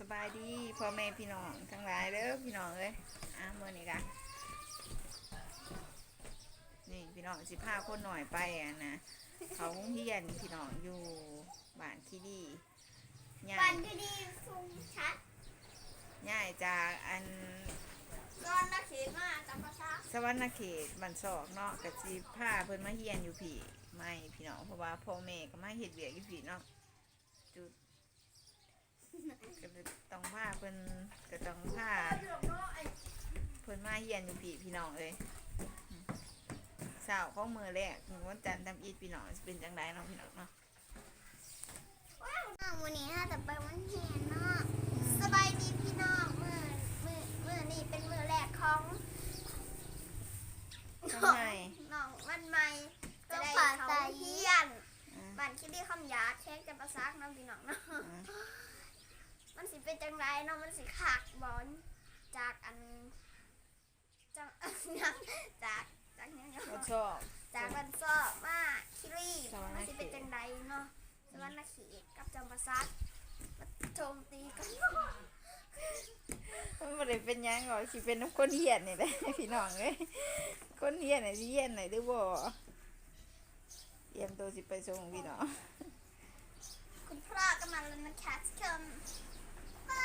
สบายดีพ่อแม่พี่น้องทั้งหลายเด้อพี่น้องเอ้ยอะมื้อนี้กะนี่พี่น้องสิพาคนหน่อยไปอะนะเขาโรงเรียนพี่น้องอยู่บ้านคีดีย้าปัยนที่ดีสูงชัดย้ายจากอันก้อนนักเขียนมาจำภาษาสวรรณเขตบันศอกเนาะกะสิพาเพิ่นมาเฮียนอยู่พี่ไม่พี่น้องเพราะว่าพ่อแม่ก็มาเฮ็ดเวียกอยู่พี่เนาะจุด ก็เลยต้องพาเพิ่นก็ต้องพาเพิ่นมาเฮียนอยู่พี่พี่น้องเลยอืมสาวข้อมือแรกมือวันจันทร์ทำอีดพี่น้องเป็นจังไดเนาะพี่น้องเนาะน้องวันนี้น่าจะไปวันเห็นเนาะสบายดีพี่น้องมือมือมือนี่เป็นมือแรกของ ทำไม น้องวันใหม่จะได้เขาเฮียน อะ บันคิดดีคำหยาเช็คจะประซักน้องพี่น้องเนาะ อะ มันสิ เป็นจังไรเนาะมันสิขาดบอลจากอันจากอันนั้นจากจากเนี้ยก็ชอบจากวันซอบมาคิรีสวรรณมันเขตสิเป็นจังใดเนาะสวรรณเขตกับจำปาซักมาโจมตีกันมันบ่ได้เป็นหยังหรอกสิเป็นน้ำคนเฮียนนี่แหละพี่น้องเอ้ยคนเฮียนน่ะสิเฮียนไหนหรือบ่เตรียมตัวสิไปส่งพี่น้องคุณพ่อก็มาแล้วนะแคทเคิมป้า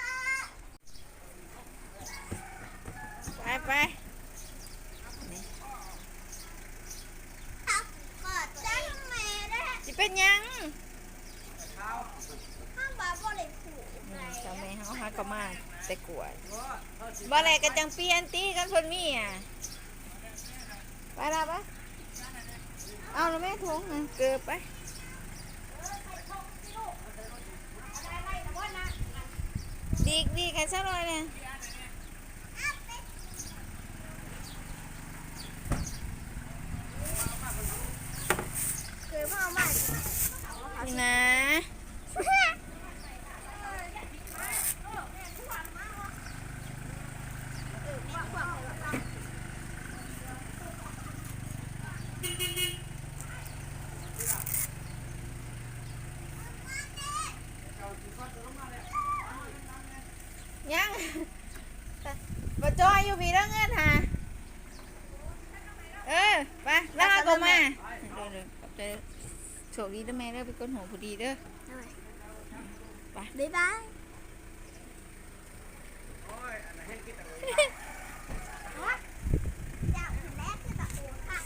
ไปไปทับกอดจ้าทำไมได้สิเป็นหยังห้ามบาบอเลยขู่อืมเจ้าแม่เฮาหาก็มาแต่กวดบ่แลก็จังเปลี่ยนตีกันเพิ่นมีอะไปละปะเอาแล้วแม่ทงอะเกือบไปดีกดีกันสักหน่อยเนี่ย คือพ่อมา นี่นะ ยังบจอยอยู่พี่เรื่องเงินหาเออ ไปแล้วเอาก็มาเดี๋ยวเคดีเด้อแม่เด้อไปก้นหัวพอดีเด้อไปบ๊ายบายจากแรกคือตะโกนค่ะ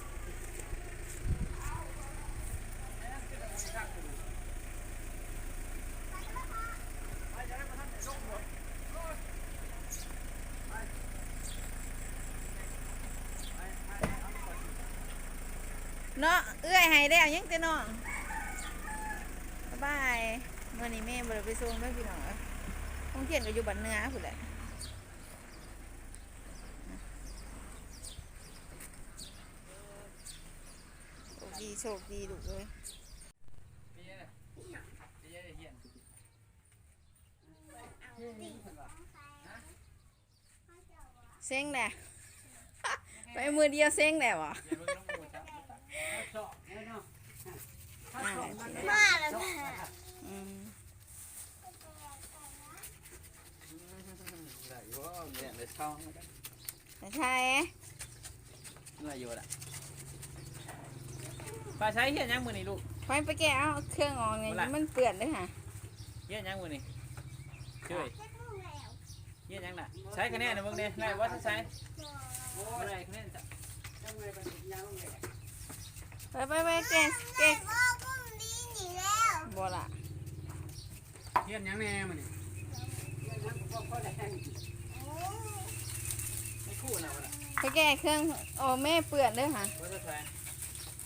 เนาะเอื้อยให้แล้วยังแต่น้อง บ๊ายบายวันนี้แม่บ่ได้ไปส่งเด้อพี่น้องเอ้ยห้องเทียนก็อยู่บ้านเหนือพุ่นแหละโชคดีโชคดีลูกเอ้ยเซ็งแหละไปมือเดียวเซ็งแหละวะอ่า มาแล้วแม่อืมได้อยู่ว่าเนี่ยได้ช่องแต่ใช่อะไรอยู่ละปลาใช้เฮียนยังมือนี่ลูก ไปไปแกะเอาเครื่องออกเนี่ล่ะ มันเปื่อนเลยค่ะเฮียนยังมือนี่ช่วยเช็คลูกแล้วเฮียนยังน่ะใช้คะแนนนะมึงเนี่ยได้ว่าจะใช้ไม่ได้คะแนนจ้ะไปไปไปแกะแกะ พ่อพุ่มดีหนีแล้ว บ่ละเฮียนยังแน่มันนี่ไม่คู่นะวะล่ะไปแกะเครื่องโอ้แม่เปื่อนเลยค่ะว่าจะใช้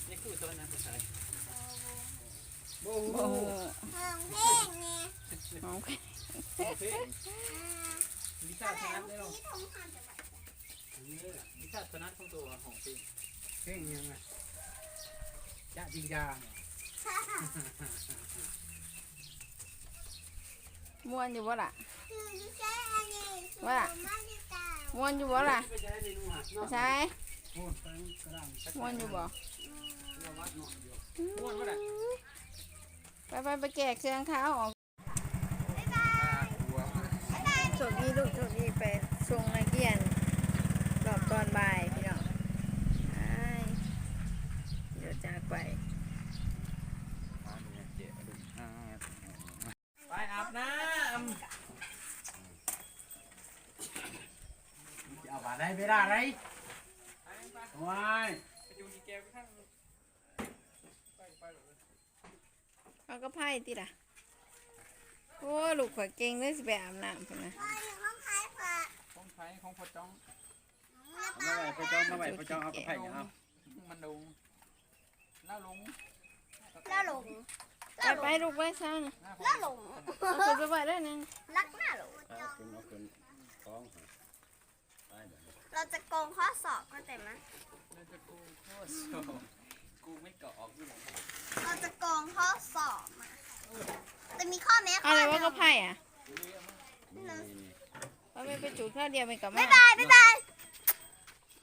ไม่คู่ตัวนั้นจะใช้โอ้โอ้โหโหเพิ่งเพลงนี่น้องโอเคลิซ่าถ้าชแต่นะลูกได้หรอสีทองหันจะไหวอันนี้ล่ะลิซ่าชนะของตัวของปีเพ่งยังไงจะจริงยาง ม่วนอยู่บ่ล่ะคือใช้อันนี้คือว่ามาที่ตาม่วนอยู่บ่ล่ะไปจะได้เมนูหักเนาะใช่โอ้ตั้งกระด้างสักม่วนอยู่บ่ตัววัดเนาะอยู่ม้วนวะล่ะไปไปไปแกะเครื่องเท้าออกบ๊ายบายหัวบ๊ายมีลูกโชคดีไปส่งนักเรียนรอบตอนบ่ายพี่น้องไปเดี๋ยวจากไปไปอาบน้ เอาบาได้ไม่ได้ไรว้ายเอาก็ไพ่ติล่ะ โอ้ลูกข่อยเก่งเลยสิไปอาบน้ำพุ่นนะพ่ออยู่ห้องใครเปิดำของไผของพ่อจ้องมาไหวพระเจ้ามาไหวพระเจ้าเอากระไผ่เอามันลงหน้าลงแล้วหลงไปไปลูกไปซ่านะหน้าแล้วหลงเอาขึ้นไปไว้ได้นึงรักหน้าหลงเอาขึ้นเอาขึ้นคล้องไป เดี๋ยวเราจะโกงข้อสอบก็แต่มั้ยเราจะกูโคตรโซกูไม่เกาะออกอยู่หรอกเราจะโกงข้อสอบมาแต่มีข้อแม้เอาข้อเลยหว่านึ่งก็ไพ่อะนี่นี่นี่ว่าไม่ไปจุดข้าวเดียวไปกลับมาบ๊ายบายบ๊ายบาย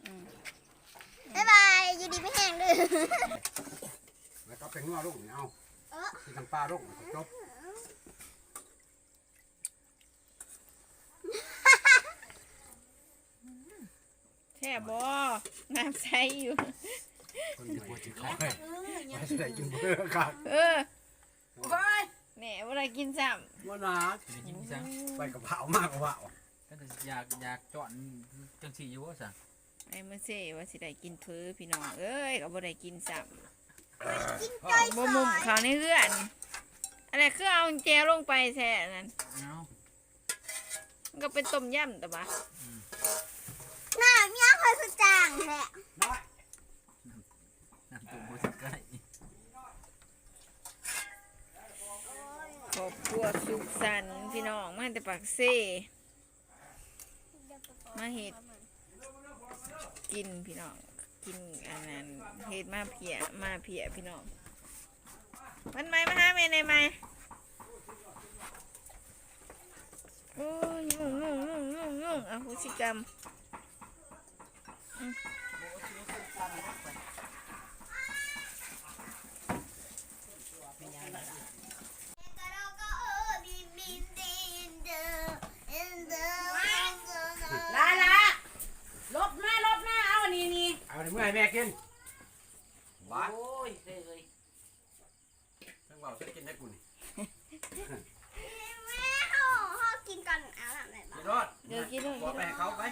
อืมบ๊ายบายอยู่ดีไม่แห้งดื้อแล้วก็เป็นงัวลูกนี่เอาเออ ที่ทำปลาลูกจบ ช่บอน้ำใสอยู่ คนที่ปวดจิตคอให้ไม่ใช่กินเบื่อครับเออแหน่เวลากินซ้ว่านายินจังไปกระเพรามากกว่าก็จะอยากอยากจอดจังสีอยู่ว่าสั่งำไอ้มื่อเซ่ว่าสิได้กินเพื้อพี่น้องเอ้ยก็บ่ได้กินซ้กินจ้อยำสบ่อมุมยเขาในเพื่อนอะไรคือเอาแจลงไปแท้นั่นเอามันก็เป็นต้มยำแต่ว่าห น้าเมียคือจางแหละน้ำตุ่มโบสิใกล้ครอบครัวสุขสันต์พี่น้องมาแต่ปากเซ่มาเฮ็ดกินพี่น้องกินอันนั้นเฮ็ดมาเพียมาเพียพี่น้องมันไหมมาหาแม่ในไหมโอ้ยยุ่งยุ่งยุ่งยุ่งยุ่งอโหสิกรรม ลาลาลบหน้าลบหน้าเอาอันนี้นี่เอาในเมื่อให้แม่กินบ้าโอ้ยเอ้ยทั้งว่าจะกินได้กูนี่แม่เขาเขากินกันเอาหลังไหนบ้างกินรอดเดี๋ยวกินเลยบอกไปให้เขาไป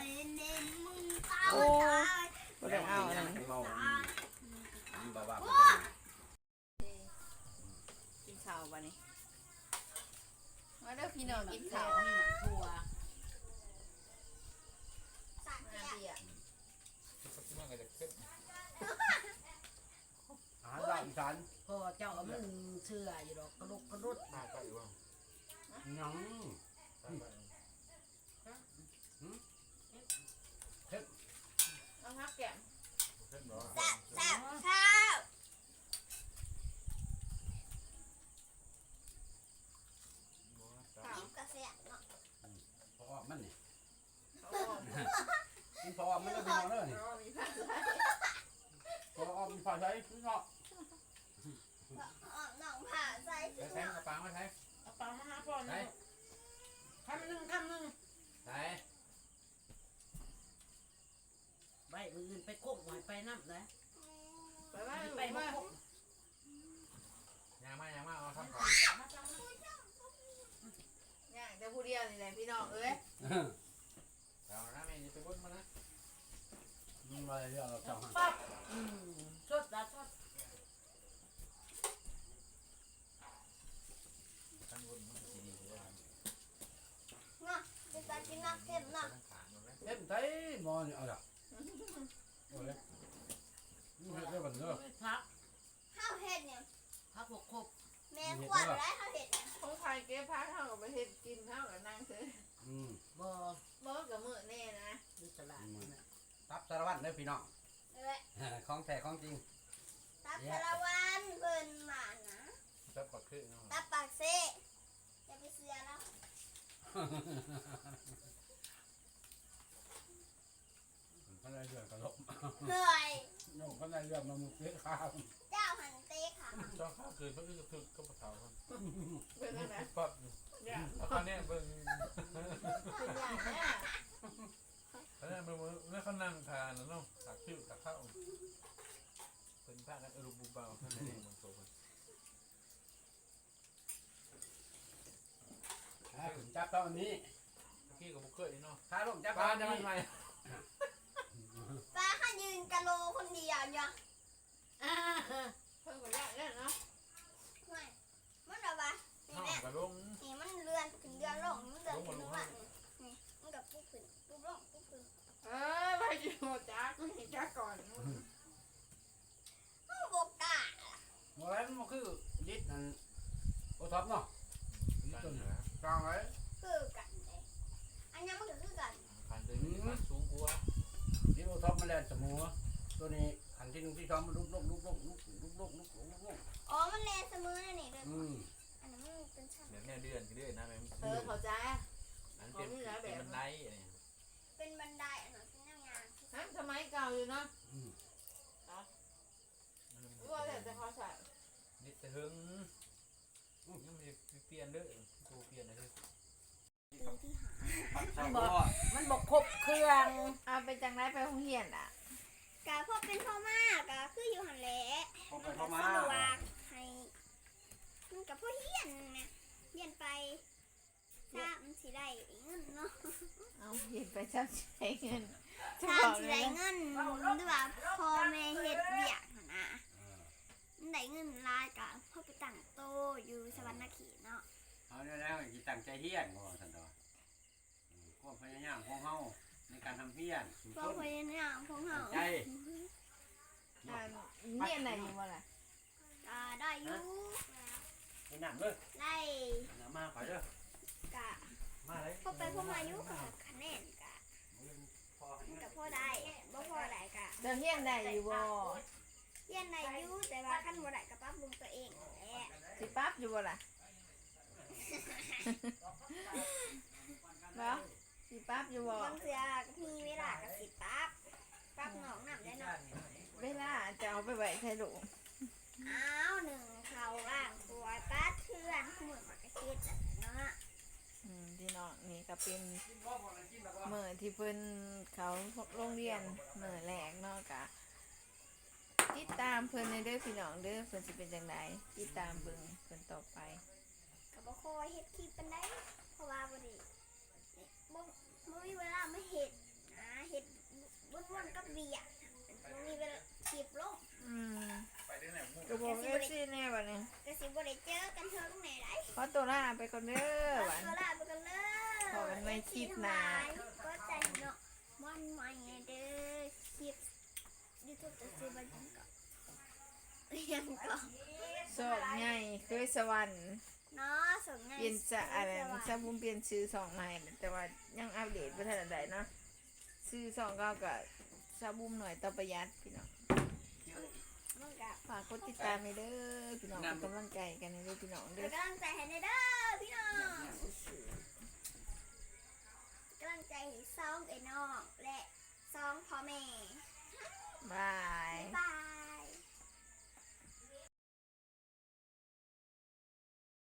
โอ้บ่ได้เอาอันนั้นเมาบ้าบ้ากินข้าวบ่นี่มาเด้อพี่น้องกินข้าวนี่น่ะทัวสักมาเดียวเพียมันก็จะขึ้นอาหารบ้านอีสานพอเจ้าก็มันเชื่ออยู่ดอกกระลุกกระรุดยังเอา พักแก้มแซ่บแซ่บข้าวข้าวกินกาแฟเนาะพอมันนี่เอาออกกินพอมันก็เป็นอาเลยนี่เอามีผ้าพอออกมีผ้าใช้คือเนาะ ออกหนองผ่าใส่ ใช้ใช้กระปังไว้ใช้ เอาปลามาหาพ่อห ใช้ นึ่งคำหนึ่งคำหนึ่ง ใช้ ใบมืออื่น ไปโคกหน่อยไปน้ำนะไปว่าไปไปมาว่าโคกยางมายางมาเอาทำก่อนย่างแต่ผู้เดียวนี่แหละพี่น้องเอ้ยเอาหน้าแม่นี่ไปบดมานะมึงอะไรเรื่องเราเจ้าหันปั๊บอืมชดตาชดทั้งบนมันก็สีดีเลยเนาะจะตากินนักเก็บเนาะทั้งขาหมดเลยเอ็มไทยมอนี่เอาละ โอ้ยนี่เฮ็ดได้บันเด้อพักข้าวเห็ดเนี่ยพักหกครบแม่ขวดได้ข้าวเห็ดเนี่ยของใครเก็บพักเท่ากับไปเฮ็ดกินเท่ากับนั่งซื้ออืมบ่บ่กับมือแน่นะอยู่ตลาดนะตับสารวัตรเด้อพี่น้องเอ้ยของแท้ของจริง ตับสารวันเพิ่นมานะจับปักขึ้นเนาะตับปากเซ่อย่าไปเสียแล้วก็ได้เรื่องกระลบ เหนื่อยโยมก็ได้เรื่องมามุกเสียข้าวเจ้าหันเต้ค่ะจอข้าวคืนเพิ่งจะถึกก็ปะเถาคนเป็นจังได๋ปั๊บย่างแล้วคราวนี้เบิ่งเป็นย่างเขานั่งทานแล้วเนาะตักชื่อตักข้าวเป็นพากันอรุบุเบาท่านเองมันโตกันถ้าผมจับตอนนี้พี่กับบุกเกอร์เนาะถ้าผมจับปตลาอนจะมันนี้ใหม่ป้าข้ายืน กะโลคนเดียวเนี่ยอ่าเพิ่นก็ได้แล้วเนาะไม่มันแบบว่านี่ห้าแม่กระลงนี่มันเรือนขึ้นเรือนลงมันเรือนขึ้นลงล่างนี่มันกับปุ๊บขึ้นปุ๊บลงปุ๊บขึ้นเออไปอยู่จ้ากูเห็นจ้าก่อนมันบกกล้าโมเลนมันคือลิตรนั่นโอท็อปเนาะลิตรตัวนี้กลางไว้คือกันเลยอันนี้มันก็คือกัน ผ่านเดินมันสูงกว่า ลิตรโอ ท็อปมันแล่นสมูตัวนี้ขันที่หนึ่งที่สองมันลุกลุกลุกลุกลุกลุกลุกลุกลุกลุกลุกอ๋อ มันแลนเสมอนั่นนี่เดือนอืมอันนั้นมันเป็นชั้นแบบแนวเดือนก็เดือนนะแม่เออเข้าใจอันเป็นเป็นบันไดอะไรเป็นบันไดอันนั้นเป็นย่างยางทั้งสมัยเก่าอยู่เนาะอืมว่าแต่จะเขาใส่นี่แต่หึงยังไม่เปลี่ยนเด้อกูเปลี่ยนอะไร ปีที่หามันบอกมันบอกครบเครื่องเอาไปจังไรไปโรงเรียนอะกะพ่อเป็นพ่อมากกะคืออยู่หันแหละเข้าไปมันก็เข้ามาสะดวกให้มันกับพ่อเฮียนนะเฮียนไปถ้ามันสิได้เงินเนาะเอาเห็นไปเจ้าใช้เงินจะถ้าบมัอนกสิเลได้ยนะเงินหรือว่าพ่อแม่เฮ็ดเบียกหั่นนะมันได้เงินหลายกะพ่อไปตั้งโตอยู่สวรรณเขตเนาะ เอาเนี่ยแล้วจิตั้งใจเฮียนก่อนสันดอความพยายามของเฮาในการทำเฮียนสุดพ่อต้นพยายามของเฮาใจ อ่าเนี่ยไหนอยู่บ่ล่ะก็ได้อยู่ไปนั่งเด้อได้นั่งมาขอเด้อกะมาเลยพ่อไปพ่อมาอยู่กับคะแนนกะพอมันกับพ่อได้บ่พ่อได้กะเดี๋ยวเฮียนได้อยู่บ่เรียนได้อยู่แต่ว่าคันบ่ได้ก็ปรับปรุงตัวเองนั่นแหละสิปั๊บอยู่บ่ล่ะ บ่สิปั๊บอยู่บ่บางเทื่อก็มีเวลาก็สิปรับปรับหนองน้ำได้เนาะเวลาจะเอาไปไว้ใช้ลูกอ้าวหนึ่งเขาล่างตัวตัดเทือนขมือมากระเช็ดอันนั้นเนาะอืมพี่น้องนี่ก็เป็นเมื่อที่เพิ่นเขาโรงเรียนเมื่อแรกเนาะกะติดตามเพิ่นในเด้อพี่น้องเด้อเพิ่นสิเป็นจังไดติดตามเบิ่งเพิ่นต่อไปก็ บ่ค่อยเฮ็ดคลิปปานใดเพราะว่าบ่ได้นี่บ่บ่มีเวลามาเฮ็ดนะเฮ็ดวนๆกับเบียร์บ่มีเวลาคลิปลงอืมไปได้ไหนมุ่งก็บอกเอฟซีแน่บัดนี้ก็สิบ่ได้เจอกันเทิงไหนได้ขอตัวลาไปก่อนเด้อบัดก็ลาไปกันเลยพบกันใหม่คลิปหน้าก็ใจเนาะมันใหม่เด้อคลิป YouTube จะซื้อบันทึกก่อนยังก่อนโชคใหญ่เคยสวรรค์ เนาะส่งงานเปลี่ยนจะอะไรซะบุมเปลี่ยนชื่อสองใหม่แต่ว่ายังอัปเดตบ่ทันใดเนาะชื่อสองก็ก็ซาบุมหน่อยต่อประหยัดพี่น้องมันกับฝากกดติดตามให้เด้อพี่น้องเป็นกำลังใจกันให้เด้อพี่น้องเป็เด้นอกำลังใจให้ในเด้อพี่น้องกำลังใจให้สองไอ้น้องและสองพ่อแม่บาย บ๊ายบาย